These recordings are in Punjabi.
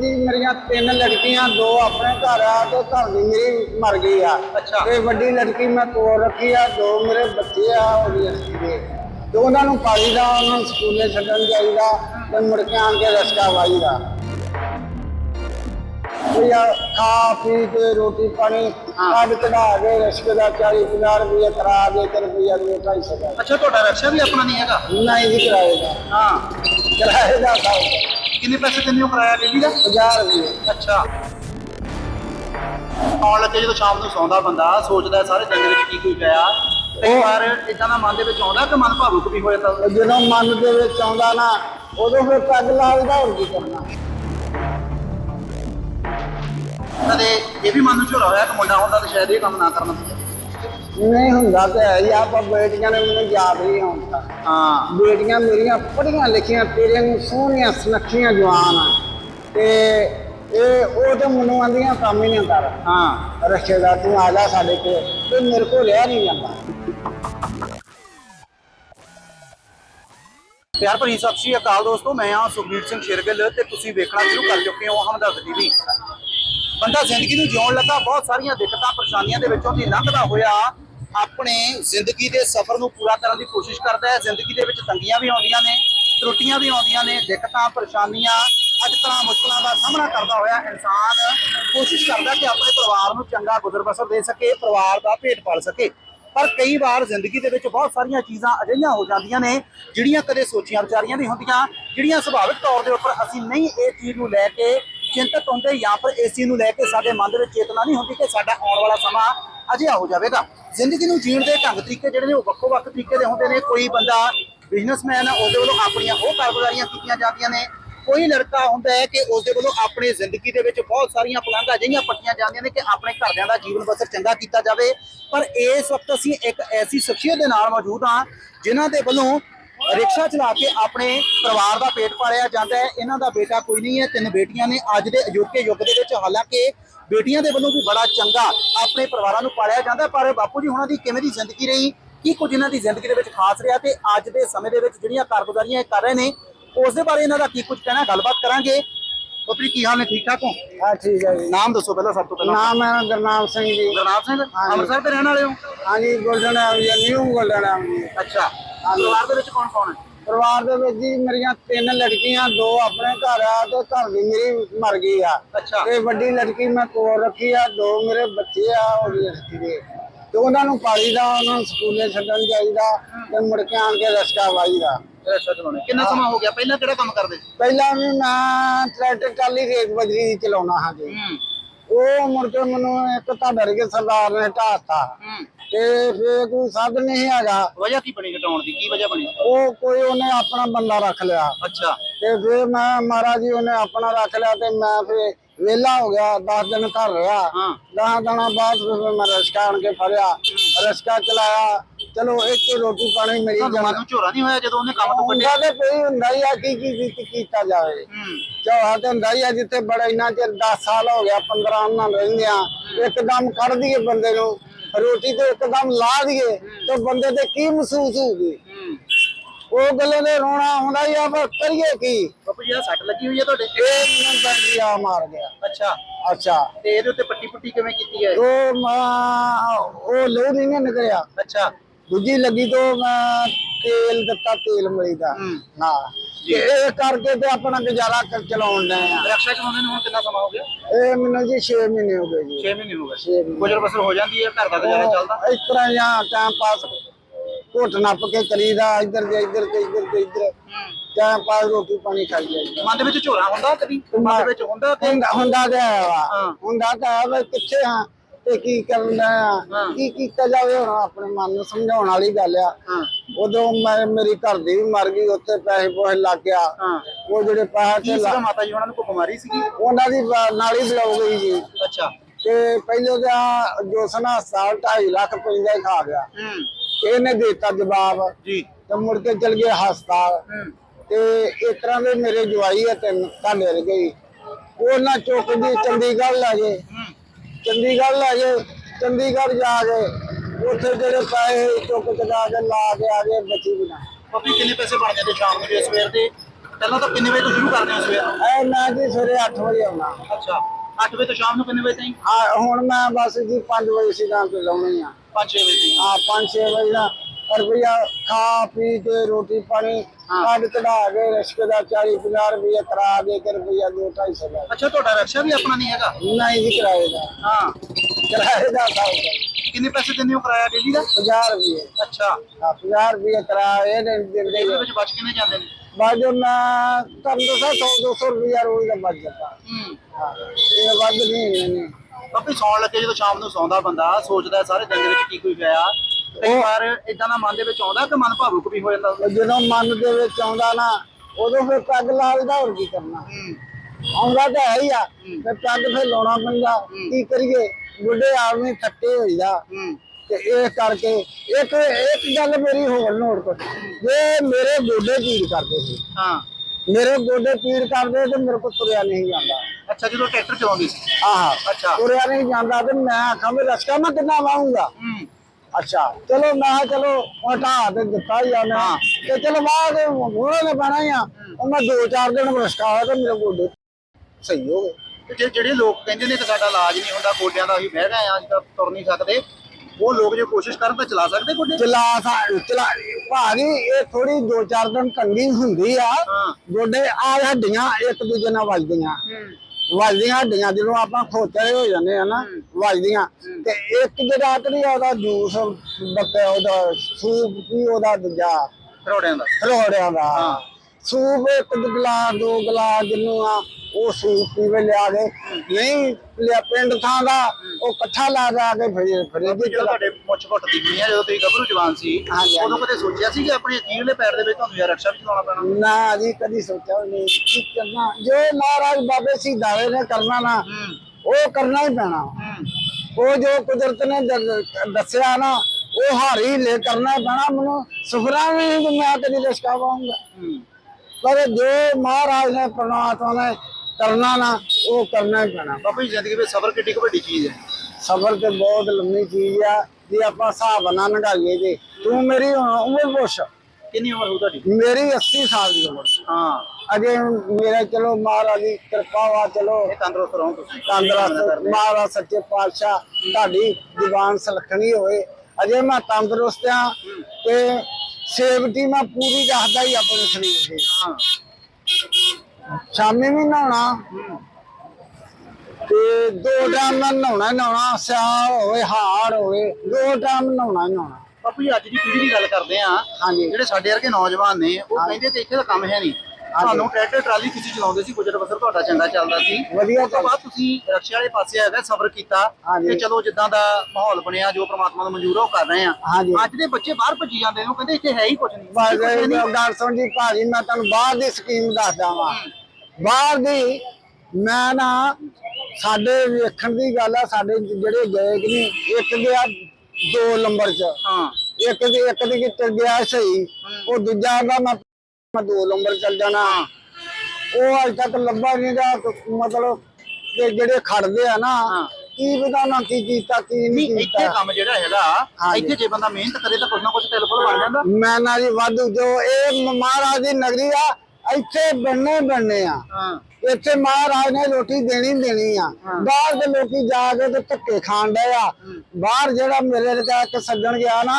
ਜੀ ਮੇਰੀਆਂ ਤਿੰਨ ਲੜਕੀਆਂ ਦੋ ਆਪਣੇ ਘਰ ਆ ਤੇ ਘਰ ਦੀ ਮੇਰੀ ਮਰ ਗਈ ਆ। ਅੱਛਾ। ਤੇ ਵੱਡੀ ਲੜਕੀ ਮੈਂ ਕੋਲ ਰੱਖੀ ਆ ਦੋ ਮੇਰੇ ਬੱਚੇ ਆ ਉਹ ਵੀ ਅਸੀਂ ਦੇ। ਤੇ ਉਹਨਾਂ ਨੂੰ ਪਾਲੀਦਾ ਉਹਨਾਂ ਨੂੰ ਸਕੂਲੇ ਛੱਡਣ ਜਾਈਦਾ ਤੇ ਮੁੜ ਕੇ ਆਣ ਕੇ ਰਸਕਾ ਵਾਈਦਾ ਆ ਖਾ ਪੀ ਕੇ ਰੋਟੀ ਪਾਣੀ ਕੱਢ ਕਢਾ ਕੇ ਰਸਕੇ ਦਾ 40 50 ਰੁਪਏ ਕਰਾ ਦੇ ਤੇ ਰੁਪਈਆ ਦੇ ਢਾਈ ਸੌ ਦਾ ਅੱਛਾ ਤੁਹਾਡਾ ਰਕਸ਼ਾ ਵੀ ਆਪਣਾ ਨਹੀਂ ਹੈਗਾ? ਨਹੀਂ ਜੀ ਕਿਰਾਏ ਦਾ। ਹਾਂ। ਕਿਰਾਏ ਦਾ ਖਾਓ ਕਿੰਨੇ ਪੈਸੇ ਦਿੰਦੇ ਹੋ ਕਿਰਾਇਆ ਡੇਲੀ ਦਾ? 50 ਰੁਪਏ ਅੱਛਾ। ਆਉਣ ਲੱਗੇ ਜਦੋਂ ਸ਼ਾਮ ਨੂੰ ਸੌਂਦਾ ਬੰਦਾ ਸੋਚਦਾ ਹੈ ਸਾਰੇ ਦੇ ਵਿੱਚ ਕੀ ਕੁਝ ਗਿਆ। ਕਈ ਵਾਰ ਇਦਾਂ ਦਾ ਮਨ ਦੇ ਵਿੱਚ ਆਉਂਦਾ ਕਿ ਮਨ ਭਾਵੁਕ ਵੀ ਹੋ ਜਾਂਦਾ ਜਦੋਂ ਮਨ ਦੇ ਵਿੱਚ ਆਉਂਦਾ ਨਾ ਉਦੋਂ ਫਿਰ ਪੱਗ ਲਾਲਦਾ ਹੋਰ ਕੀ ਕਰਨਾ। ਕਦੇ ਇਹ ਵੀ ਮਨ ਨੂੰ ਝੋਰਾ ਹੋਇਆ ਕਿ ਮੁੰਡਾ ਹੁੰਦਾ ਤਾਂ ਸ਼ਾਇਦ ਇਹ ਕੰਮ ਨਾ ਕਰਨਾ ਚਾਹੀਦਾ ਨਹੀਂ ਹੁੰਦਾ ਤੇ ਹੈ ਹੀ ਆ, ਆਪਾਂ ਬੇਟੀਆਂ ਨੇ ਮੈਨੂੰ ਯਾਦ ਨਹੀਂ ਆਉਂਦਾ ਹਾਂ। ਬੇਟੀਆਂ ਮੇਰੀਆਂ ਪੜੀਆਂ ਲਿਖੀਆਂ ਤੇਰੇ ਨੂੰ ਸੋਹਣੀਆਂ ਸੁਨੱਖੀਆਂ ਜਵਾਨ ਆ। ਤੇ ਇਹ ਉਹ ਤੇ ਮੈਨੂੰ ਆਂਦੀਆਂ ਕੰਮ ਹੀ ਨਹੀਂ ਕਰ। ਹਾਂ। ਰੱਖੇਗਾ ਤੂੰ ਆ ਜਾ ਸਾਡੇ ਕੋਲ ਤੇ ਮੇਰੇ ਕੋਲ ਰਹਿ ਨਹੀਂ ਜਾਂਦਾ। ਪਿਆਰ ਭਰੀ ਸਤਿ ਸ਼੍ਰੀ ਅਕਾਲ ਦੋਸਤੋ ਮੈਂ ਹਾਂ ਸੁਖਬੀਰ ਸਿੰਘ ਸ਼ੇਰਗਿੱਲ ਤੇ ਤੁਸੀਂ ਵੇਖਣਾ ਸ਼ੁਰੂ ਕਰ ਚੁੱਕੇ ਹੋ ਹਮਦਰਦ ਟੀਵੀ। ਬੰਦਾ ਜ਼ਿੰਦਗੀ ਨੂੰ ਜਿਉਣ ਲੱਗਾ, ਬਹੁਤ ਸਾਰੀਆਂ ਦਿੱਕਤਾਂ, ਪਰੇਸ਼ਾਨੀਆਂ ਦੇ ਵਿੱਚੋਂ ਦੀ ਲੰਘਦਾ ਹੋਇਆ ਆਪਣੇ ਜ਼ਿੰਦਗੀ ਦੇ ਸਫ਼ਰ ਨੂੰ ਪੂਰਾ ਕਰਨ ਦੀ ਕੋਸ਼ਿਸ਼ ਕਰਦਾ ਹੈ। ਜ਼ਿੰਦਗੀ ਦੇ ਵਿੱਚ ਤੰਗੀਆਂ ਵੀ ਆਉਂਦੀਆਂ ਨੇ, ਤਰੁੱਟੀਆਂ ਵੀ ਆਉਂਦੀਆਂ ਨੇ, ਦਿੱਕਤਾਂ, ਪਰੇਸ਼ਾਨੀਆਂ, ਅੱਜ ਤਰ੍ਹਾਂ ਮੁਸ਼ਕਲਾਂ ਦਾ ਸਾਹਮਣਾ ਕਰਦਾ ਹੋਇਆ ਇਨਸਾਨ ਕੋਸ਼ਿਸ਼ ਕਰਦਾ ਕਿ ਆਪਣੇ ਪਰਿਵਾਰ ਨੂੰ ਚੰਗਾ ਗੁਜ਼ਰ ਬਸਰ ਦੇ ਸਕੇ, ਪਰਿਵਾਰ ਦਾ ਭੇਟ ਪਾਲ ਸਕੇ। ਪਰ ਕਈ ਵਾਰ ਜ਼ਿੰਦਗੀ ਦੇ ਵਿੱਚ ਬਹੁਤ ਸਾਰੀਆਂ ਚੀਜ਼ਾਂ ਅਜਿਹੀਆਂ ਹੋ ਜਾਂਦੀਆਂ ਨੇ, ਜਿਹੜੀਆਂ ਕਦੇ ਸੋਚੀਆਂ ਵਿਚਾਰੀਆਂ ਨਹੀਂ ਹੁੰਦੀਆਂ, ਜਿਹੜੀਆਂ ਸੁਭਾਵਿਕ ਤੌਰ ਦੇ ਉੱਪਰ ਅਸੀਂ ਨਹੀਂ ਇਹ ਚੀਜ਼ ਨੂੰ ਲੈ ਕੇ ਚਿੰਤਤ ਹੁੰਦੇ ਜਾਂ ਫਿਰ ਇਸ ਚੀਜ਼ ਨੂੰ ਲੈ ਕੇ ਸਾਡੇ ਮਨ ਦੇ ਵਿੱਚ ਚੇਤਨਾ ਨਹੀਂ ਹੁੰਦੀ ਕਿ ਸਾਡਾ ਆਉਣ ਵਾਲਾ ਸਮਾਂ ਅਜਿਹਾ ਹੋ ਜਾਵੇਗਾ। ਜ਼ਿੰਦਗੀ ਨੂੰ ਜੀਣ ਦੇ ਢੰਗ ਤਰੀਕੇ ਜਿਹੜੇ ਨੇ ਉਹ ਵੱਖੋ ਵੱਖ ਤਰੀਕੇ ਦੇ ਹੁੰਦੇ ਨੇ। ਕੋਈ ਬੰਦਾ ਬਿਜ਼ਨਸਮੈਨ ਹੈ ਉਹਦੇ ਵੱਲੋਂ ਆਪਣੀਆਂ ਉਹ ਕਾਰਗੁਜ਼ਾਰੀਆਂ ਕੀਤੀਆਂ ਜਾਂਦੀਆਂ ਨੇ। ਕੋਈ ਲੜਕਾ ਹੁੰਦਾ ਹੈ ਕਿ ਉਸ ਦੇ ਵੱਲੋਂ ਆਪਣੀ ਜ਼ਿੰਦਗੀ ਦੇ ਵਿੱਚ ਬਹੁਤ ਸਾਰੀਆਂ ਪਲਾਂਘਾਂ ਅਜਿਹੀਆਂ ਪੱਟੀਆਂ ਜਾਂਦੀਆਂ ਨੇ ਕਿ ਆਪਣੇ ਘਰਦਿਆਂ ਦਾ ਜੀਵਨ ਬਸਰ ਚੰਗਾ ਕੀਤਾ ਜਾਵੇ। ਪਰ ਇਸ ਵਕਤ ਅਸੀਂ ਇੱਕ ਐਸੀ ਸ਼ਖਸੀਅਤ ਦੇ ਨਾਲ ਮੌਜੂਦ ਹਾਂ, ਜਿਨ੍ਹਾਂ ਦੇ ਵੱਲੋਂ ਰਿਕਸ਼ਾ ਚਲਾ ਕੇ ਆਪਣੇ ਪਰਿਵਾਰ ਦਾ ਪੇਟ ਪਾਲਿਆ ਜਾਂਦਾ ਹੈ। ਇਹਨਾਂ ਦਾ ਬੇਟਾ ਕੋਈ ਨਹੀਂ ਹੈ ਤਿੰਨ ਬੇਟੀਆਂ ਨੇ। ਅੱਜ ਦੇ ਅਜੋਕੇ ਯੁੱਗ ਦੇ ਵਿੱਚ ਹਾਲਾਂਕਿ ਬੇਟੀਆਂ ਦੇ ਵੱਲੋਂ ਵੀ ਬੜਾ ਚੰਗਾ ਆਪਣੇ ਪਰਿਵਾਰਾਂ ਨੂੰ ਪਾਲਿਆ ਜਾਂਦਾ ਹੈ, ਪਰ ਬਾਪੂ ਜੀ ਉਹਨਾਂ ਦੀ ਕਿਵੇਂ ਦੀ ਜ਼ਿੰਦਗੀ ਰਹੀ? ਕੀ ਕੁਝ ਇਹਨਾਂ ਦੀ ਜ਼ਿੰਦਗੀ ਦੇ ਵਿੱਚ ਖਾਸ ਰਿਹਾ ਤੇ ਅੱਜ ਦੇ ਸਮੇਂ ਦੇ ਵਿੱਚ ਜਿਹੜੀਆਂ ਕਾਰਗੁਜ਼ਾਰੀਆਂ ਇਹ ਕਰ ਰਹੇ ਨੇ ਉਸ ਦੇ ਬਾਰੇ ਇਹਨਾਂ ਦਾ ਕੀ ਕੁਝ ਕਹਿਣਾ ਗੱਲਬਾਤ ਕਰਾਂਗੇ। ਬਾਪੂ ਜੀ ਕੀ ਹਾਲ ਨੇ? ਠੀਕ ਠਾਕ ਹੋ? ਆ ਠੀਕ ਹੈ ਜੀ। ਨਾਮ ਦੱਸੋ ਪਹਿਲਾਂ ਸਭ ਤੋਂ ਪਹਿਲਾਂ। ਨਾਮ ਹੈ ਗੁਰਨਾਮ ਸਿੰਘ ਜੀ। ਗੁਰਨਾਮ ਸਿੰਘ। ਅੰਮ੍ਰਿਤਸਰ ਦੇ ਰਹਿਣ ਵਾਲੇ ਹੋ? ਹਾਂਜੀ ਗੋਲਡਨ ਨਿਊ ਗੋਲਡਨ ਐਵਨਿਊ। ਅੱਛਾ। ਪਰਿਵਾਰ ਦੇ ਵਿੱਚ ਕੌਣ ਕੌਣ ਹੈ? ਪਰਿਵਾਰ ਦੇ ਵਿੱਚ ਜੀ ਮੇਰੀਆਂ ਤਿੰਨ ਲੜਕੀਆਂ ਦੋ ਆਪਣੇ ਘਰ ਆ ਤੇ ਘਰ ਦੀ ਮੇਰੀ ਮਰ ਗਈ ਆ। ਅੱਛਾ। ਤੇ ਵੱਡੀ ਲੜਕੀ ਮੈਂ ਕੋਲ ਰੱਖੀ ਆ ਦੋ ਮੇਰੇ ਬੱਚੇ ਆ ਉਹ ਵੀ ਰੱਖੀ ਦੇ। ਤੇ ਉਹਨਾਂ ਨੂੰ ਪਾਲੀਦਾ ਉਹਨਾਂ ਨੂੰ ਸਕੂਲੇ ਛੱਡਣ ਜਾਈਦਾ ਤੇ ਮੁੜ ਕੇ ਆਣ ਕੇ ਰਸਕਾ ਵਾਈਦਾ ਕਿੰਨਾ ਸਮਾਂ ਹੋ ਗਿਆ? ਪਹਿਲਾਂ ਕਿਹੜਾ ਕੰਮ ਕਰਦੇ ਸੀ? ਪਹਿਲਾਂ ਵੀ ਮੈਂ ਟਰੈਕਟਰ ਟਾਲੀ ਰੇਤ ਬਜਰੀ ਦੀ ਚਲਾਉਣਾ ਹਾਂ ਜੀ। ਉਹ ਮੁੜ ਕੇ ਮੈਨੂੰ ਇੱਕ ਤੁਹਾਡੇ ਕੇ ਸਰਦਾਰ ਨੇ ਢਾਤਾ ਤੇ ਫੇਰ ਕੋਈ ਸਾਧ ਨਹੀਂ ਹੈਗਾ। ਵਜ੍ਹਾ ਕੀ ਬਣੀ ਘਟਾਉਣ ਦੀ? ਕੀ ਵਜ੍ਹਾ ਬਣੀ? ਉਹ ਕੋਈ ਉਹਨੇ ਆਪਣਾ ਬੰਦਾ ਰੱਖ ਲਿਆ। ਅੱਛਾ। ਤੇ ਫਿਰ ਮੈਂ ਮਹਾਰਾਜ ਜੀ ਉਹਨੇ ਆਪਣਾ ਰੱਖ ਲਿਆ ਤੇ ਮੈਂ ਫਿਰ ਵਿਹਲਾ ਹੋ ਗਿਆ 10 ਦਿਨ ਘਰ ਰਿਹਾ। ਹਾਂ। 10 ਦਿਨਾਂ ਬਾਅਦ ਫਿਰ ਮੈਂ ਰਸਕਾ ਆਣ ਕੇ ਫੜਿਆ। ਰਸਕਾ ਚਲਾਇਆ। ਚਲੋ ਇੱਕ ਰੋਟੀ ਪਾਣੀ ਮੇਰੀ ਮਨ ਨੂੰ ਝੋਰਾ ਨਹੀਂ ਹੋਇਆ ਜਦੋਂ ਉਹਨੇ ਕੰਮ ਤੋਂ ਕੱਢਿਆ? ਹੁੰਦਾ ਤੇ ਪਈ ਹੁੰਦਾ ਹੀ ਆ ਕੀ ਕੀ ਕੀ ਕੀਤਾ ਜਾਵੇ। ਝੋਲਾ ਤੇ ਹੁੰਦਾ ਹੀ ਆ ਜਿੱਥੇ ਬੜਾ ਇੰਨਾ ਚਿਰ 10 ਸਾਲ ਹੋ ਗਿਆ 15 ਨਾਲ ਰਹਿੰਦੇ ਆ ਇੱਕਦਮ ਕੱਢ ਦਈਏ ਬੰਦੇ ਨੂੰ। ਰੋਟੀ ਤੇ ਇੱਕਦਮ ਲਾ ਦਈਏ ਤੇ ਬੰਦੇ ਤੇ ਕੀ ਮਹਿਸੂਸ ਹੋਊਗੀ? ਉਹ ਗੱਲੇ ਦੇ ਰੋਣਾ ਆਉਂਦਾ ਹੀ ਆ ਪਰ ਕਰੀਏ ਕੀ? ਬਾਪੂ ਜੀ ਆਹ ਸੱਟ ਲੱਗੀ ਹੋਈ ਹੈ ਤੁਹਾਡੇ? ਇਹ ਮੈਨੂੰ ਬੰਦਿਆ ਮਾਰ ਗਿਆ। ਅੱਛਾ। ਅੱਛਾ। ਤੇ ਇਹਦੇ ਉੱਤੇ ਪੱਟੀ ਪੁੱਟੀ ਕਿਵੇਂ ਕੀਤੀ ਹੈ? ਉਹ ਮੈਂ ਉਹ ਲਹੂ ਨਹੀਂ ਨਾ ਨਿਕਲਿਆ। ਅੱਛਾ। ਦੂਜੀ ਲੱਗੀ ਤੋਂ ਮੈਂ ਤੇਲ ਦਿੱਤਾ ਤੇਲ ਹੂੰ। ਹਾਂ। ਤੇ ਇਹ ਕਰਕੇ ਤੇ ਆਪਣਾ ਗੁਜ਼ਾਰਾ ਕਰ ਚਲਾਉਣ ਦੇ ਆ। ਰਕਸ਼ਾ ਚਲਾਉਂਦੇ ਨੂੰ ਹੁਣ ਕਿੰਨਾ ਸਮਾਂ ਹੋ ਗਿਆ? ਇਹ ਮੈਨੂੰ ਜੀ 6 ਮਹੀਨੇ ਹੋ ਗਏ ਜੀ। 6 ਮਹੀਨੇ ਹੋ ਗਏ। ਮਹੀਨੇ। ਗੁਜ਼ਰ ਬਸਰ ਹੋ ਜਾਂਦੀ ਹੈ ਘਰ ਦਾ ਗੁਜ਼ਾਰਾ ਚੱਲਦਾ? ਇਸ ਤਰ੍ਹਾਂ ਜਾਂ ਟਾਈਮ ਪਾਸ ਘੁੱਟ ਨੱਪ ਕੇ ਕਰੀਦਾ ਇੱਧਰ ਤੇ ਇੱਧਰ ਤੇ ਇੱਧਰ ਤੇ ਇੱਧਰ। ਟਾਈਮ ਪਾਸ ਰੋਟੀ ਪਾਣੀ ਖਾਈ ਜਾਈਦਾ ਮਨ ਦੇ ਵਿੱਚ ਝੋਰਾ ਹੁੰਦਾ ਕਦੀ ਮਨ ਦੇ ਵਿੱਚ ਹੁੰਦਾ ਕਿ ਹੁੰਦਾ ਹੁੰਦਾ ਤੇ ਹੈ ਵਾ। ਹਾਂ। ਹੁੰਦਾ ਤਾਂ ਹੈ ਵੀ ਕਿੱਥੇ ਹਾਂ। ਤੇ ਕੀ ਕਰਨਾ? ਕੀ ਕੀਤਾ ਜਾਵੇ ਹੁਣ ਆਪਣੇ ਮਨ ਨੂੰ ਸਮਝਾਉਣ ਵਾਲੀ ਗੱਲ ਆ। ਉਦੋਂ ਮੈਂ ਮੇਰੀ ਘਰ ਦੀ ਵੀ ਮਰ ਗਈ ਉੱਥੇ ਪੈਸੇ ਪੋਹੇ ਲੱਗ ਗਿਆ। ਉਹ ਜਿਹੜੇ ਪੈਸੇ ਤੇ ਲੱਗ- ਮਾਤਾ ਜੀ ਉਹਨਾਂ ਨੂੰ ਕੋਈ ਬਿਮਾਰੀ ਸੀਗੀ? ਉਹਨਾਂ ਦੀ ਨਾਲੀ ਬਲੌਕ ਗਈ ਜੀ। ਅੱਛਾ। ਤੇ ਪਹਿਲੇ ਤਾਂ ਜੋਸਨਾ ਹਸਪਤਾਲ 2.5 ਲੱਖ ਪੈਂਦਾ ਹੀ ਖਾ ਗਿਆ। ਇਹਨੇ ਦਿੱਤਾ ਜਵਾਬ। ਜੀ। ਤੇ ਮੁੜ ਕੇ ਚਲ ਗਏ ਹਸਪਤਾਲ। ਤੇ ਇਸ ਤਰ੍ਹਾਂ ਦੇ ਮੇਰੇ ਜਵਾਈ ਆ ਤਿੰਨ ਘਾਲੇ ਗਈ ਉਹਨਾਂ ਚੁੱਕ ਦੀ ਚੰਡੀਗੜ੍ਹ ਲੈ ਗਏ। ਚੰਡੀਗੜ੍ਹ ਲੈ ਗਏ ਚੰਡੀਗੜ੍ਹ ਜਾ ਕੇ ਉੱਥੇ ਜਿਹੜੇ ਪੈਸੇ ਚੁੱਕ ਚੁਕਾ ਕੇ ਲਾ ਕੇ ਆ ਗਏ ਬੱਚੀ ਬਿਨਾ ਬਾਪੀ ਕਿੰਨੇ ਪੈਸੇ ਬਣ ਜਾਂਦੇ ਸ਼ਾਮ ਨੂੰ ਜੇ ਸਵੇਰ ਦੇ? ਪਹਿਲਾਂ ਤਾਂ ਕਿੰਨੇ ਵਜੇ ਤੋਂ ਸ਼ੁਰੂ ਕਰਦੇ ਹੋ ਸਵੇਰ ਨੂੰ? ਐ ਮੈਂ ਜੀ ਸਵੇਰੇ 8 ਵਜੇ ਆਉਣਾ। ਅੱਛਾ 8 ਵਜੇ ਤੋਂ ਸ਼ਾਮ ਨੂੰ ਕਿੰਨੇ ਵਜੇ ਤਾਈਂ? ਆ ਹੁਣ ਮੈਂ ਬਸ ਜੀ 5 ਵਜੇ ਸਿੱਧਾ ਤੇ ਲਾਉਣੀ ਆ। 5-6 ਵਜੇ ਤਾਈਂ। ਆ 5-6 ਵਜੇ ਦਾ ਰੁਪਈਆ ਖਾ ਪੀ ਕੇ ਰੋਟੀ ਪਾਣੀ। ਕੱਢ ਕਢਾ ਕੇ ਰਿਸ਼ਕੇ ਦਾ 40-50 ਰੁਪਈਆ ਕਰਾ ਦੇ ਕੇ ਰੁਪਈਆ 2-250 ਦਾ। ਅੱਛਾ ਤੁਹਾਡਾ ਰਕਸ਼ਾ ਵੀ ਆਪਣਾ ਨਹੀਂ ਹੈਗਾ? ਨਹੀਂ ਜੀ ਕਿਰਾਏ ਦਾ। ਹਾਂ। ਕਿਰਾਏ ਦਾ ਸਾਊਗਾ ਕਿੰਨੇ ਪੈਸੇ ਦਿੰਦੇ ਹੋ ਕਿਰਾਇਆ ਡੇਲੀ ਦਾ? 50 ਰੁਪਏ ਅੱਛਾ। ਆ 50 ਰੁਪਏ ਕਿਰਾਇਆ ਇਹ ਨਹੀਂ ਦਿੰਦੇ ਇਹਦੇ ਵਿੱਚ ਬਚ ਕਿੰਨੇ ਜਾਂਦੇ ਨੇ? ਬਾਜੋ ਮੈਂ ਤੁਹਾਨੂੰ ਦੱਸਾਂ 100-200 ਰੁਪਈਆ ਰੋਜ਼ ਦਾ ਬਚ ਜਾਂਦਾ। ਹੂੰ। ਹਾਂ ਇਹ ਵੱਧ ਨਹੀਂ ਨਹੀਂ ਬਾਪੀ ਸੌਣ ਲੱਗੇ ਜਦੋਂ ਸ਼ਾਮ ਨੂੰ ਸੌਂਦਾ ਬੰਦਾ ਸੋਚਦਾ ਸਾਰੇ ਦਿਨ ਦੇ ਵਿੱਚ ਕੀ ਕੁਝ ਹੋਇਆ ਕਈ ਵਾਰ ਇਦਾਂ ਦਾ ਮਨ ਦੇ ਵਿੱਚ ਆਉਂਦਾ ਕਿ ਮਨ ਭਾਵੁਕ ਵੀ ਹੋ ਜਾਂਦਾ ਜਦੋਂ ਮਨ ਦੇ ਵਿੱਚ ਆਉਂਦਾ ਨਾ ਉਦੋਂ ਫਿਰ ਪੱਗ ਲਾਲਦਾ ਹੋਰ ਕੀ ਕਰਨਾ? ਆਉਂਦਾ ਤਾਂ ਹੈ ਹੀ ਆ ਤੇ ਪੱਗ ਫਿਰ ਲਾਉਣਾ ਪੈਂਦਾ। ਕੀ ਕਰੀਏ? ਬੁੱਢੇ ਆਦਮੀ ਥੱਕੇ ਹੋਈਦਾ ਤੇ ਇਹ ਕਰਕੇ ਇੱਕ ਇੱਕ ਗੱਲ ਮੇਰੀ ਹੋਰ ਨੋਟ ਕਰ। ਜੇ ਮੇਰੇ ਗੋਡੇ ਪੀੜ ਕਰਦੇ ਸੀ ਹਾਂ। ਮੇਰੇ ਗੋਡੇ ਪੀੜ ਕਰਦੇ ਤੇ ਮੇਰੇ ਕੋਲ ਤੁਰਿਆ ਨਹੀਂ ਜਾਂਦਾ। ਅੱਛਾ ਜਦੋਂ ਟਰੈਕਟਰ ਚਲਾਉਂਦੇ ਸੀ? ਆਹ ਅੱਛਾ। ਤੁਰਿਆ ਨਹੀਂ ਜਾਂਦਾ ਤੇ ਮੈਂ ਆਖਾਂ ਵੀ ਰਸਕਾ ਮੈਂ ਕਿੰਨਾ ਲਾਉਂਗਾ? ਹੂੰ। ਅੱਛਾ। ਚਲੋ ਮੈਂ ਕਿਹਾ ਚਲੋ ਹਟਾ ਤੇ ਦਿੱਤਾ ਹੀ ਆ ਮੈਂ। ਤੇ ਚਲੋ ਬਾਅਦ ਉਹਨਾਂ ਨੇ ਪਾਣਾ ਹੀ ਆ। ਉਹ ਮੈਂ ਦੋ ਚਾਰ ਦਿਨ ਬਰਸਕਾ ਹੋਇਆ ਤੇ ਮੇਰੇ ਗੋਡੇ ਸਹੀ ਹੋ ਗਏ। ਤੇ ਜੇ- ਜਿਹੜੇ ਲੋਕ ਕਹਿੰਦੇ ਨੇ ਕਿ ਸਾਡਾ ਇਲਾਜ ਨਹੀਂ ਹੁੰਦਾ ਗੋਡਿਆਂ ਦਾ ਅਸੀਂ ਬਹਿ ਗਏ ਆ ਅਸੀਂ ਤੁਰ ਨਹੀਂ ਸਕਦੇ ਉਹ ਲੋਕ ਜੇ ਕੋਸ਼ਿਸ਼ ਕਰਨ ਤਾਂ ਚਲਾ ਸਕਦੇ ਗੋਡੇ? ਚਲਾ ਸਾ- ਚਲਾ ਭਾਜੀ ਇਹ ਥੋੜੀ ਦੋ ਚਾਰ ਦਿਨ ਕੰਗੀ ਹੁੰਦੀ ਆ। ਗੋਡੇ ਆ ਹੱਡੀਆਂ ਇੱਕ ਦੂਜੇ ਨਾਲ ਵੱਜਦੀਆਂ। ਹੂੰ। ਵੱਜਦੀਆਂ ਹੱਡੀਆਂ ਜਦੋਂ ਆਪਾਂ ਖੋਤੇ ਹੋ ਜਾਂਦੇ ਆ ਨਾ ਵੱਜਦੀਆਂ। ਤੇ ਇੱਕ ਜਿਹੜਾ ਕਿ ਨਹੀਂ ਉਹਦਾ ਜੂਸ ਬੱਤੇ ਉਹਦਾ ਸੂਪ ਕੀ ਉਹਦਾ ਦੂਜਾ। ਰੋੜਿਆਂ ਦਾ। ਰੋੜਿਆਂ ਦਾ। ਹਾਂ। ਸੂਪ ਇੱਕ ਗਲਾਸ ਦੋ ਗਲਾਸ ਜਿਹਨੂੰ ਆ ਉਹ ਸੂਪ ਪੀਵੇ ਲਿਆ ਕੇ ਨਹੀਂ ਲਿਆ ਪਿੰਡ ਥਾਂ ਦਾ ਉਹ ਇਕੱਠਾ ਲਾ ਜਾ ਕੇ ਫਿਰ ਫਿਰ ਜਦੋਂ ਤੁਹਾਡੇ ਮੁੱਛ ਘੁੱਟਦੀ ਦੁਨੀਆ ਜਦੋਂ ਤੁਸੀਂ ਗੱਭਰੂ ਜਵਾਨ ਸੀ। ਉਦੋਂ ਕਦੇ ਸੋਚਿਆ ਸੀ ਕਿ ਆਪਣੇ ਅਖੀਰਲੇ ਪੈਰ ਦੇ ਵਿੱਚ ਤੁਹਾਨੂੰ ਯਾਰ ਰਕਸ਼ਾ ਵੀ ਚਲਾਉਣਾ ਪੈਣਾ? ਨਾ ਜੀ ਕਦੀ ਸੋਚਿਆ ਨਹੀਂ। ਕੀ ਕਰਨਾ? ਜੋ ਮਹਾਰਾਜ ਬਾਬੇ ਸਿਧਾਰੇ ਨੇ ਕਰਨਾ ਨਾ ਉਹ ਕਰਨਾ ਹੀ ਪੈਣਾ। ਉਹ ਜੋ ਕੁਦਰਤ ਨੇ ਦੱਸਿਆ ਨਾ ਉਹ ਹਾਰੀ ਲੈ ਕਰਨਾ ਪੈਣਾ। ਮੈਨੂੰ ਸੁਖਰਾ ਵੀ ਨਹੀਂ ਮੈਂ ਕਦੀ ਰਿਸ਼ਕਾ ਪਾਉਂਗਾ। ਪਰ ਜੋ ਮਹਾਰਾਜ ਨੇ ਪ੍ਰਮਾਤਮਾ ਨੇ ਕਰਨਾ ਨਾ ਉਹ ਕਰਨਾ ਹੀ ਪੈਣਾ। ਬਾਪੂ ਜੀ ਜ਼ਿੰਦਗੀ ਵਿੱਚ ਸਬਰ ਕਿੱਡੀ ਕੁ ਵੱਡੀ ਚੀਜ਼ ਹੈ। ਸਬਰ ਤੇ ਬਹੁਤ ਲੰਮੀ ਚੀਜ਼ ਆ ਜੇ ਆਪਾਂ ਹਿਸਾਬ ਨਾਲ ਨਗਾਈਏ ਜੇ ਤੂੰ ਮੇਰੀ ਹੁਣ ਉਮਰ ਪੁੱਛ। ਕਿੰਨੀ ਉਮਰ ਹੋ ਤੁਹਾਡੀ? ਮੇਰੀ 80 ਸਾਲ ਦੀ ਉਮਰ। ਹਾਂ। ਅਜੇ ਮੇਰਾ ਚਲੋ ਮਹਾਰਾਜ ਦੀ ਕਿਰਪਾ ਵਾ ਚਲੋ। ਇਹ ਤੰਦਰੁਸਤ ਰਹੋ ਤੁਸੀਂ। ਤੰਦਰੁਸਤ ਮਹਾਰਾਜ ਸੱਚੇ ਪਾਤਸ਼ਾਹ ਤੁਹਾਡੀ ਜ਼ੁਬਾਨ ਸਲਖਣੀ ਹੋਵੇ। ਅਜੇ ਮੈਂ ਤੰਦਰੁਸਤ ਆ ਤੇ ਸੇਵਟੀ ਮੈਂ ਪੂਰੀ ਰੱਖਦਾ ਹੀ ਆਪਣੇ ਸਰੀਰ ਦੀ। ਹਾਂ। ਸ਼ਾਮੀ ਵੀ ਨਹਾਉਣਾ। ਤੇ ਦੋ ਟਾਈਮ ਮੈਂ ਨਹਾਉਣਾ ਹੀ ਨਹਾਉਣਾ ਸਿਆਲ ਹੋਵੇ ਹਾੜ ਹੋਵੇ ਦੋ ਟਾਈਮ ਨਹਾਉਣਾ ਹੀ ਨਹਾਉਣਾ। ਬਾਪੂ ਜੀ ਅੱਜ ਦੀ ਪੀੜ੍ਹੀ ਦੀ ਗੱਲ ਕਰਦੇ ਆ ਹਾਂਜੀ। ਜਿਹੜੇ ਸਾਡੇ ਵਰਗੇ ਨੌਜਵਾਨ ਨੇ ਉਹ ਕਹਿੰਦੇ ਕਿ ਇੱਥੇ ਦਾ ਕੰਮ ਹੈ ਨਹੀਂ। ਤੁਹਾਨੂੰ ਟਰੈਕਟਰ ਟਰਾਲੀ ਤੁਸੀਂ ਚਲਾਉਂਦੇ ਸੀ ਗੁਜਰ ਬਸਰ ਤੁਹਾਡਾ ਚੰਗਾ ਚੱਲਦਾ ਸੀ। ਵਧੀਆ ਉਸ ਤੋਂ ਬਾਅਦ ਤੁਸੀਂ ਰਕਸ਼ੇ ਵਾਲੇ ਪਾਸੇ ਆ ਗਏ ਸਬਰ ਕੀਤਾ। ਤੇ ਚਲੋ ਜਿੱਦਾਂ ਦਾ ਮਾਹੌਲ ਬਣਿਆ ਜੋ ਪ੍ਰਮਾਤਮਾ ਨੂੰ ਮਨਜ਼ੂਰ ਉਹ ਕਰ ਰਹੇ ਆ। ਅੱਜ ਦੇ ਬੱਚੇ ਬਾਹਰ ਭੱਜੀ ਜਾਂਦੇ ਨੇ ਉਹ ਕਹਿੰਦੇ ਇੱਥੇ ਹੈ ਹੀ ਕੁਝ ਨਹੀਂ। ਸੁਣ ਜੀ ਭਾਜੀ ਮੈਂ ਤੁਹਾਨੂੰ ਬਾਹਰ ਦੀ ਸਕੀਮ ਦੱਸਦਾ ਵਾਂ। ਬਾਹਰ ਦੀ ਮੈਂ ਨਾ ਸਾਡੇ ਵੇਖਣ ਦੀ ਗੱਲ ਆ ਸਾਡੇ ਜਿਹੜੇ ਗਏ ਕਿ ਨਹੀਂ ਇੱਕ ਗਿਆ ਦੋ ਨੰਬਰ ਚ। ਹਾਂ। ਇੱਕ ਦੀ ਇੱਕ ਦੀ ਕਿਤੇ ਗਿਆ ਸਹੀ ਉਹ ਦੂਜਾ ਦਾ ਮੈਂ ਮੈਂ ਦੋ ਨੰਬਰ ਚੱਲ ਜਾਣਾ। ਉਹ ਅਜੇ ਤੱਕ ਲੱਭਾ ਨਹੀਂ ਦਾ ਮਤਲਬ ਕਿ ਜਿਹੜੇ ਖੜਦੇ ਆ ਨਾ ਹਾਂ। ਕੀ ਪਤਾ ਨਾ ਕੀ ਕੀਤਾ ਕੀ ਨਹੀਂ ਨਹੀਂ ਇੱਥੇ ਕੀਤਾ। ਕੰਮ ਜਿਹੜਾ ਹੈਗਾ ਹਾਂਜੀ। ਇੱਥੇ ਜੇ ਬੰਦਾ ਮਿਹਨਤ ਕਰੇ ਤਾਂ ਕੁਝ ਨਾ ਕੁਝ ਟੈਲੀਫੋਨ ਬਣ ਜਾਂਦਾ। ਮੈਂ ਨਾ ਜੀ ਵਾਧੂ ਜੋ ਇਹ ਮ- ਮਹਾਰਾਜ ਦੀ ਨਗਰੀ ਆ ਇੱਥੇ ਬਣਨੇ ਬਣਨੇ ਆ। ਹਾਂ। ਇੱਥੇ ਮਹਾਰਾਜ ਨੇ ਰੋਟੀ ਦੇਣੀ ਦੇਣੀ ਆ। ਬਾਹਰ ਦੇ ਲੋਕੀ ਜਾ ਕੇ ਤੇ ਧੱਕੇ ਖਾਣ ਡਏ ਆ। ਬਾਹਰ ਜਿਹੜਾ ਮੇਰੇ ਤੇ ਇੱਕ ਸੱਜਣ ਗਿਆ ਨਾ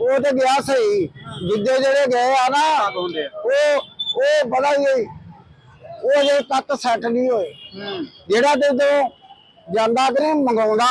ਉਹ ਤੇ ਗਿਆ ਸਹੀ। ਦੂਜੇ ਜਿਹੜੇ ਗਏ ਆ ਨਾ ਆਗ ਹੁੰਦੇ ਆ। ਉਹ ਉਹ ਬੜਾ ਹੀ ਉਹ ਜੇ ਤੱਕ ਸੈੱਟ ਨਹੀਂ ਹੋਏ। ਜਿਹੜਾ ਤੋਂ ਜਾਂਦਾ ਕਿ ਨਹੀਂ ਮੰਗਾਉਂਦਾ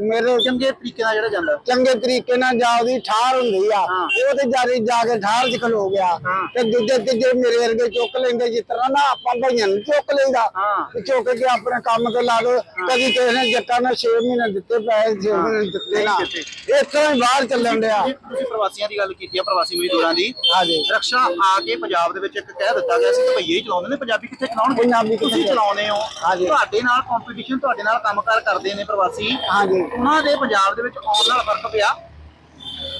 ਮੇਰੇ ਚੰਗੇ ਤਰੀਕੇ ਨਾਲ ਜਿਹੜਾ ਜਾਂਦਾ। ਚੰਗੇ ਤਰੀਕੇ ਨਾਲ ਜਾ ਉਹਦੀ ਠਾਰ ਹੁੰਦੀ ਆ ਹਾਂ। ਉਹ ਤੇ ਜਾਰੀ ਜਾ ਕੇ ਠਾਰ ਚ ਖਲੋ ਗਿਆ। ਹਾਂ। ਤੇ ਦੂਜੇ ਤੀਜੇ ਮੇਰੇ ਵਰਗੇ ਚੁੱਕ ਲੈਂਦੇ ਜਿਸ ਤਰ੍ਹਾਂ ਨਾ ਆਪਾਂ ਭਈਆਂ ਨੂੰ ਚੁੱਕ ਲਈਦਾ। ਹਾਂ। ਤੇ ਚੁੱਕ ਕੇ ਆਪਣੇ ਕੰਮ ਤੇ ਲਾ ਦੋ। ਕਦੀ ਕਿਸੇ ਨੇ ਜੱਟਾਂ ਨੇ 6 ਮਹੀਨੇ ਦਿੱਤੇ ਪੈਸੇ 6 ਮਹੀਨੇ ਦਿੱਤੇ ਨਾ। ਨਹੀਂ ਹੀ ਬਾਹਰ ਚੱਲਣ ਡਿਆ। ਇਹ ਤੁਸੀਂ ਪ੍ਰਵਾਸੀਆਂ ਦੀ ਗੱਲ ਕੀਤੀ ਆ ਪ੍ਰਵਾਸੀ ਮਜ਼ਦੂਰਾਂ ਦੀ। ਹਾਂਜੀ। ਰਕਸ਼ਾ ਆ ਕੇ ਪੰਜਾਬ ਦੇ ਵਿੱਚ ਇੱਕ ਕਹਿ ਦਿੱਤਾ ਗਿਆ ਸੀ ਕਿ ਭਈਏ ਹੀ ਚਲਾਉਂਦੇ ਨੇ ਪੰਜਾਬੀ ਕਿੱਥੇ ਚਲਾਉਣਗੇ? ਪੰਜਾਬੀ ਕਿੱਥੇ ਤੁਸੀਂ ਚਲਾਉਂਦੇ ਹੋ। ਹਾਂਜੀ। ਤੁਹਾਡੇ ਨਾਲ ਕੰਪੀਟੀਸ਼ਨ ਤੁਹਾਡੇ ਨਾਲ ਕੰਮਕਾਰ ਕਰਦੇ ਨੇ ਪ੍ਰਵਾਸੀ। ਹਾਂਜੀ। ਉਹਨਾਂ ਦੇ ਪੰਜਾਬ ਦੇ ਵਿੱਚ ਆਉਣ ਨਾਲ ਫ਼ਰਕ ਪਿਆ।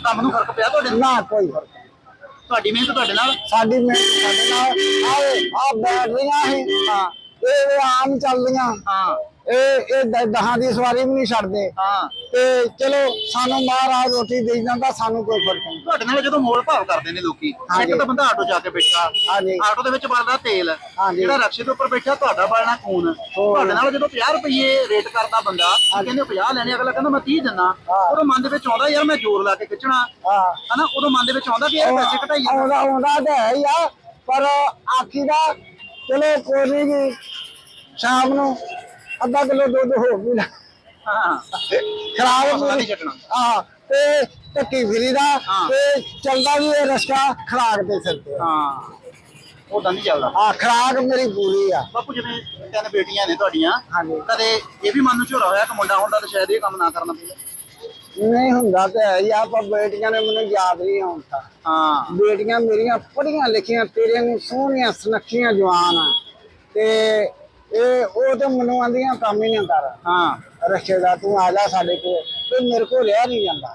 ਕੰਮ ਨੂੰ ਫ਼ਰਕ ਪਿਆ ਤੁਹਾਡੇ ਨਾਲ? ਨਾ ਕੋਈ ਫ਼ਰਕ ਨਹੀਂ। ਤੁਹਾਡੀ ਮਿਹਨਤ ਤੁਹਾਡੇ ਨਾਲ? ਸਾਡੀ ਮਿਹਨਤ ਸਾਡੇ ਨਾਲ। ਆਏ ਆ ਬੈਟਰੀਆਂ ਹੀ। ਹਾਂ ਇਹ ਆਮ ਚੱਲਦੀਆਂ। ਹਾਂ। ਇਹ ਇਹ ਦ- ਦਹਾਂ ਦੀ ਸਵਾਰੀ ਵੀ ਨਹੀਂ ਛੱਡਦੇ। ਹਾਂ। ਤੇ ਚਲੋ ਸਾਨੂੰ ਮਹਾਰਾਜ ਰੋਟੀ ਦੇ ਜਾਂਦਾ ਸਾਨੂੰ ਕੋਈ ਫ਼ਰਕ ਨਹੀਂ। ਤੁਹਾਡੇ ਨਾਲ ਜਦੋਂ ਮੋਲ ਭਾਵ ਕਰਦੇ ਨੇ ਲੋਕੀ ਹਾਂਜੀ। ਇੱਕ ਤਾਂ ਬੰਦਾ ਆਟੋ ਜਾ ਕੇ ਬੈਠਾ ਹਾਂਜੀ। ਆਟੋ ਦੇ ਵਿੱਚ ਬਲਦਾ ਤੇਲ ਹਾਂਜੀ। ਜਿਹੜਾ ਰਕਸ਼ੇ ਦੇ ਉੱਪਰ ਬੈਠਾ ਤੁਹਾਡਾ ਬਲਣਾ ਖੂਨ। ਤੁਹਾਡੇ ਨਾਲ ਜਦੋਂ 50 ਰੁਪਏ ਰੇਟ ਕਰਦਾ ਬੰਦਾ ਕਹਿੰਦੇ 50 ਲੈਣੇ ਅਗਲਾ ਕਹਿੰਦਾ ਮੈਂ 30 ਦਿੰਨਾ ਹਾਂ। ਉਦੋਂ ਮਨ ਦੇ ਵਿੱਚ ਆਉਂਦਾ ਯਾਰ ਮੈਂ ਜ਼ੋਰ ਲਾ ਕੇ ਖਿੱਚਣਾ। ਹਾਂ। ਹਨਾ? ਉਦੋਂ ਮਨ ਦੇ ਵਿੱਚ ਆਉਂਦਾ ਕਿ ਯਾਰ ਪੈਸੇ ਘਟਾਈ ਜਾਂਦਾ ਆਉਂਦਾ ਆਉਂਦਾ ਤਾਂ ਹੈ ਹੀ ਆ ਪਰ ਆਖੀ ਦਾ ਚਲੋ ਕੋਈ ਨਹੀਂ ਜੀ ਸ਼ਾਮ ਨੂੰ ਅੱਧਾ ਕਿਲੋ ਦੁੱਧ ਹੋ ਵੀ ਲੈ। ਹਾਂ। ਖਰਾਬ ਨਹੀਂ ਛੱਡਣਾ। ਹਾਂ ਤੇ ਟੱਕੀ ਫਿਰੀ ਦਾ ਹਾਂ। ਤੇ ਚੱਲਦਾ ਵੀ ਇਹ ਰਸਕਾ ਖਰਾਕ ਦੇ ਸਿਰ ਤੇ ਹਾਂ। ਉਦਾਂ ਨਹੀਂ ਚੱਲਦਾ। ਆ ਖਰਾਕ ਮੇਰੀ ਪੂਰੀ ਆ। ਬਾਪੂ ਜਿਵੇਂ ਤਿੰਨ ਬੇਟੀਆਂ ਨੇ ਤੁਹਾਡੀਆਂ ਹਾਂਜੀ। ਕਦੇ ਇਹ ਵੀ ਮਨ ਨੂੰ ਝੋਰਾ ਹੋਇਆ ਕਿ ਮੁੰਡਾ ਹੁੰਦਾ ਤਾਂ ਸ਼ਾਇਦ ਇਹ ਕੰਮ ਨਾ ਕਰਨਾ ਪਵੇ? ਨਹੀਂ ਹੁੰਦਾ ਤੇ ਹੈ ਹੀ ਆ ਪਰ ਬੇਟੀਆਂ ਨੇ ਮੈਨੂੰ ਯਾਦ ਨਹੀਂ ਆਉਂਦਾ ਹਾਂ। ਬੇਟੀਆਂ ਮੇਰੀਆਂ ਪੜੀਆਂ ਲਿਖੀਆਂ ਤੇਰੇ ਨੂੰ ਸੋਹਣੀਆਂ ਸੁਨੱਖੀਆਂ ਜਵਾਨ ਆ। ਤੇ ਇਹ ਉਹ ਤੇ ਮੈਨੂੰ ਆਂਦੀਆਂ ਕੰਮ ਹੀ ਨਹੀਂ ਕਰ ਹਾਂ। ਰੱਖੇ ਦਾ ਤੂੰ ਆ ਜਾ ਸਾਡੇ ਕੋਲ। ਤੇ ਮੇਰੇ ਕੋਲ ਰਿਹਾ ਨਹੀਂ ਜਾਂਦਾ।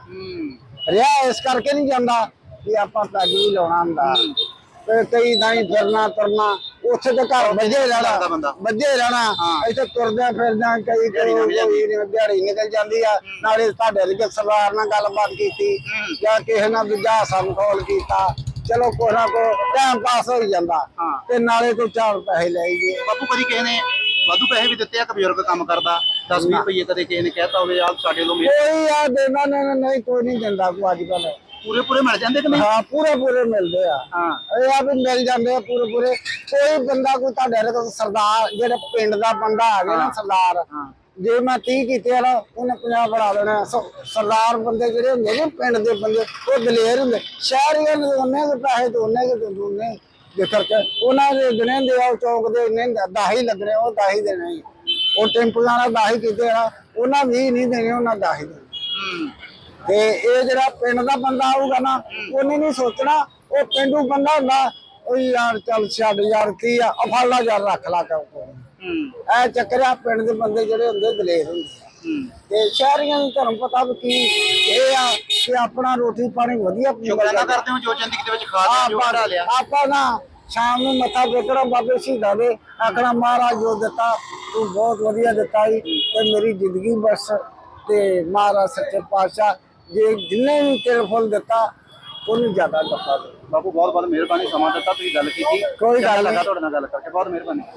ਰਿਹਾ ਇਸ ਕਰਕੇ ਨਹੀਂ ਜਾਂਦਾ ਕਿ ਆਪਾਂ ਵੀ ਲਾਉਣਾ ਹੁੰਦਾ। ਤੇ ਕਈ ਦਾਈ ਫਿਰਨਾ ਤੁਰਨਾ ਉੱਥੇ ਤੇ ਘਰ ਵੱਜੇ ਰਹਿਣਾ। ਵੱਜੇ ਰਹਿਣਾ। ਇੱਥੇ ਤੁਰਦਿਆਂ ਫਿਰਦਿਆਂ ਕਈ। ਕੋਈ ਦਿਹਾੜੀ ਨਿਕਲ ਜਾਂਦੀ ਆ। ਨਾਲੇ ਤੁਹਾਡੇ ਵਰਗੇ ਸਰਦਾਰ ਨਾਲ ਗੱਲਬਾਤ ਕੀਤੀ। ਜਾਂ ਕਿਸੇ ਨਾਲ ਦੂਜਾ ਸੰਕੋਲ ਕੀਤਾ। ਚਲੋ ਕੋਈ ਨਾ ਕੋ ਟਾਈਮ ਪਾਸ ਹੋ ਜਾਂਦਾ। ਹਾਂ। ਤੇ ਨਾਲੇ ਕੋਈ ਚਾਰ ਪੈਸੇ ਲੈ ਗਏ ਬਾਪੂ ਕਦੀ ਕਿਸੇ ਨੇ ਵਾਧੂ ਪੈਸੇ ਵੀ ਦਿੱਤੇ ਆ ਕਿ ਬਜ਼ੁਰਗ ਕੰਮ ਕਰਦਾ 10 20 ਰੁਪਏ ਕਦੇ ਕਿਸੇ ਨੇ ਕਹਿਤਾ ਹੋਵੇ ਆ ਸਾਡੇ ਮੇਰੇ ਕੋਈ ਆ ਦੇਣਾ ਨਹੀਂ ਨਹੀਂ ਕੋਈ ਨਹੀਂ ਦਿੰਦਾ ਕੋ ਅੱਜ ਕੱਲ ਪੂਰੇ ਪੂਰੇ ਮਿਲ ਜਾਂਦੇ ਕਿ ਨਹੀਂ? ਹਾਂ ਪੂਰੇ ਪੂਰੇ ਮਿਲਦੇ ਆ। ਹਾਂ। ਇਹ ਆ ਵੀ ਮਿਲ ਜਾਂਦੇ ਆ ਪੂਰੇ ਪੂਰੇ ਕੋਈ ਬੰਦਾ ਕੋਈ ਤੁਹਾਡੇ ਕੋਈ ਸਰਦਾਰ ਜਿਹੜੇ ਪਿੰਡ ਦਾ ਬੰਦਾ ਆ ਗਿਆ ਨਾ। ਸਰਦਾਰ ਹਾਂ। ਜੇ ਮੈਂ 30 ਕੀਤੇ ਆ ਨਾ ਉਹਨੇ 50 ਬਣਾ ਦੇਣਾ ਸ- ਸਰਦਾਰ ਬੰਦੇ ਜਿਹੜੇ ਹੁੰਦੇ ਨੇ ਪਿੰਡ ਦੇ ਬੰਦੇ ਉਹ ਦਲੇਰ ਹੁੰਦੇ। ਸ਼ਹਿਰੀਆਂ ਨੂੰ ਉਹਨੇ ਦੇ ਪੈਸੇ ਤੇ ਉਹਨੇ ਦੇ ਦੋਨੇ ਦੇ ਕਰਕੇ ਉਹਨਾਂ ਦੇ ਦਿਨੇ ਦੇ ਆ ਚੌਕ ਦੇ ਇੰਨੇ ਦਾਹੀ ਲੱਗਣੇ ਉਹ ਦਾਹੀ ਦੇਣੇ। ਹੀ। ਉਹ ਟੈਂਪੂਆਂ ਨਾਲ ਦਾਹੀ ਕੀਤੇ ਆ ਉਹਨਾਂ ਵੀ ਨਹੀਂ ਦੇਣੇ ਉਹਨਾਂ ਦਾਹੀ ਦੇਣੇ। ਹੂੰ। ਤੇ ਇਹ ਜਿਹੜਾ ਪਿੰਡ ਦਾ ਬੰਦਾ ਆਊਗਾ ਨਾ ਉਹਨੇ ਨਹੀਂ ਸੋਚਣਾ ਉਹ ਪਿੰਡੂ ਬੰਦਾ ਹੁੰਦਾ ਉਹ ਯਾਰ ਚੱਲ ਛੱਡ ਯਾਰ ਕੀ ਆ ਆ ਫੜ ਲਾ ਯਾਰ ਰੱਖ ਲਾ ਕੇ ਹੂੰ ਇਹ ਚੱਕਰ ਆ ਪਿੰਡ ਦੇ ਬੰਦੇ ਜਿਹੜੇ ਹੁੰਦੇ ਦਲੇਰ ਹੁੰਦੇ ਆ। ਤੇ ਸ਼ਹਿਰੀਆਂ ਨੂੰ ਧਰਮ ਪਤਾ ਵੀ ਕੀ ਇਹ ਆ ਕਿ ਆਪਣਾ ਰੋਟੀ ਪਾਣੀ ਵਧੀਆ ਸ਼ੁਕਰਾਨਾ ਕਰਦੇ ਹੋ ਜੋ ਜ਼ਿੰਦਗੀ ਦੇ ਵਿੱਚ ਖਾ ਲਿਆ ਜੋ ਲਿਆ। ਆਪਾਂ ਨਾ ਸ਼ਾਮ ਨੂੰ ਮੱਥਾ ਟੇਕਣਾ ਬਾਬੇ ਸ਼ਹੀਦਾਂ ਦੇ ਆਖਣਾ ਮਹਾਰਾਜ ਜੋ ਦਿੱਤਾ ਤੂੰ ਬਹੁਤ ਵਧੀਆ ਦਿੱਤਾ ਈ ਤੇ ਮੇਰੀ ਜ਼ਿੰਦਗੀ ਬਸ ਤੇ ਮਹਾਰਾਜ ਸੱਚੇ ਪਾਤਸ਼ਾਹ ਜੇ ਜਿੰਨੇ ਵੀ ਤੇਰੇ ਫੁੱਲ ਦਿੱਤਾ ਉਹਨੂੰ ਜ਼ਿਆਦਾ ਦਿੱਤਾ। ਬਾਪੂ ਬਹੁਤ ਬਹੁਤ ਮਿਹਰਬਾਨੀ ਸਮਾਂ ਦਿੱਤਾ ਤੁਸੀਂ ਗੱਲ ਕੀਤੀ। ਕੋਈ ਗੱਲ ਚੰਗਾ ਨਹੀਂ। ਲੱਗਾ ਤੁਹਾਡੇ ਨਾਲ ਗੱਲ ਕਰਕੇ ਬਹੁਤ ਮਿਹਰਬਾਨੀ।